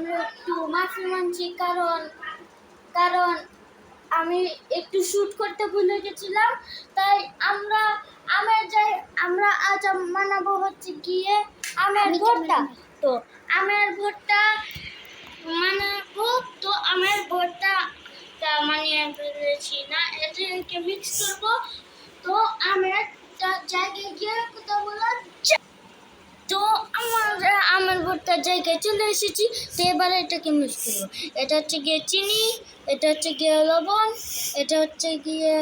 আমরা একটু মাফি মানছি কারণ কারণ আমি একটু শ্যুট করতে ভুলে গেছিলাম। তাই আমরা আমের যাই আমরা আজ বানাবো হচ্ছে গিয়ে আমের আমি কেমন তো আমের ভর্তা বানাবো তো আমের তা মানিয়ে ফেলেছি না এটাকে মিক্স করব। তো আমের টা- জায়গায় গিয়ে কথা বলা যা- তো আমরা আমার ভর্তার জায়গায় চলে এসেছি তো এবার এটাকে মিক্স করব। এটা হচ্ছে গিয়ে চিনি এটা হচ্ছে গিয়ে লবণ এটা হচ্ছে গিয়ে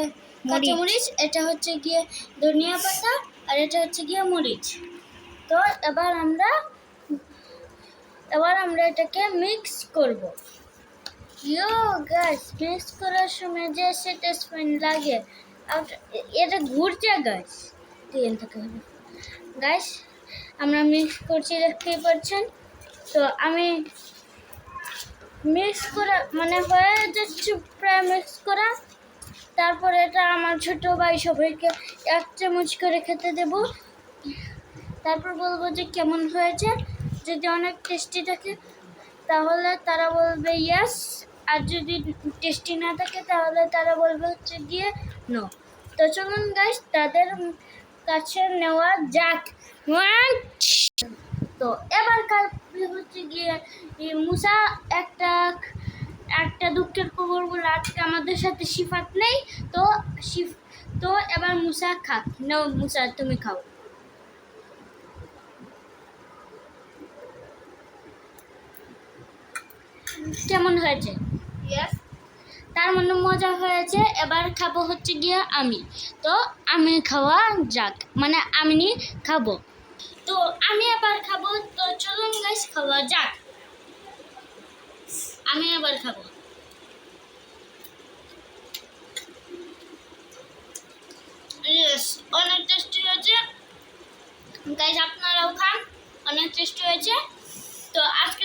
কাঁচামরিচ এটা হচ্ছে গিয়ে ধনিয়া পাতা আর এটা হচ্ছে গিয়ে মরিচ। তো এবার আমরা এবার আমরা এটাকে মিক্স করব। ইয়ো গাছ মিক্স করার সময় যে সেটা স্পেন লাগে। আর এটা ঘুরছে গাছ তিন থেকে গাছ আমরা মিক্স করছি, দেখতেই পাচ্ছেন? তো আমি মিক্স করা মানে হয়ে যাচ্ছে প্রায় মিক্স করা। তারপরে এটা আমার ছোট ভাই সবাইকে এক চামচ করে খেতে দেব। তারপর বলব যে কেমন হয়েছে? যদি অনেক টেস্টি থাকে, তাহলে তারা বলবে ইয়াস আর যদি টেস্টি না থাকে, তাহলে তারা বলবে হচ্ছে গিয়ে নো তো চলুন গাইস তাদের কাছে নেওয়া যাক। তো এবার কাল হচ্ছে গিয়ে মুসা একটা একটা দুঃখের খবর বলে আজকে আমাদের সাথে সিফাত নেই। তো শিফ, তো এবার মুসা খাক। নাও মুসা, তুমি খাও। কেমন হয়েছে? তার মানে মজা হয়েছে। এবার খাব হচ্ছে গিয়ে আমি। তো আমি খাওয়া যাক। মানে আমি খাব। তো আমি এবার খাব। তো চলুন গাইস খাওয়া যাক। আমি এবার খাব। অনেক টেস্টি হয়েছে। গাইস আপনারাও খান। অনেক টেস্টি হয়েছে। তো আজকের